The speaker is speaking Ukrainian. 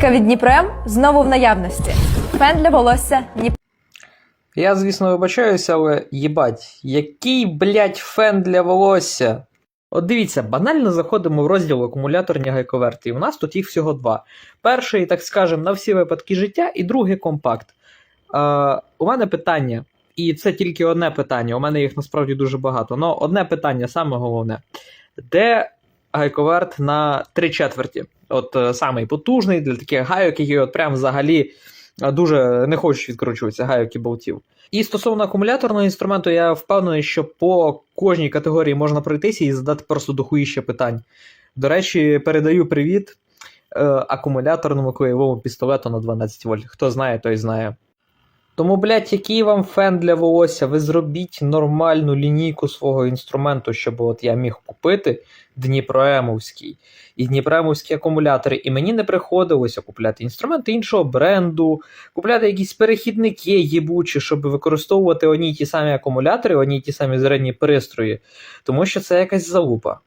Новинка від Дніпром знову в наявності. Фен для волосся Дніпро. Я, звісно, вибачаюся, але їбать, який, блядь, фен для волосся. От дивіться, банально заходимо в розділ акумуляторні гайковерти, і у нас тут їх всього два. Перший, так скажем, на всі випадки життя, і другий компакт. Е, у мене питання, і це тільки одне питання, у мене їх насправді дуже багато. але одне питання, саме головне. Де гайковерт на три четверті? От е, самий потужний для таких гайок, які от прям взагалі е, дуже не хочуть відкручуватися гайок і болтів. І стосовно акумуляторного інструменту, я впевнений, що по кожній категорії можна пройтися і задати просто дохуїще питань. До речі, передаю привіт е, акумуляторному клеєвому пістолету на 12 вольт. Хто знає, той знає. Тому, блядь, який вам фен для волосся? Ви зробіть нормальну лінійку свого інструменту, щоб от я міг купити Дніпроемовський і Дніпроемовські акумулятори, і мені не приходилося купляти інструменти іншого бренду, купляти якісь перехідники їбучі, щоб використовувати одні й ті самі акумулятори, одні й ті самі зарядні пристрої, тому що це якась залупа.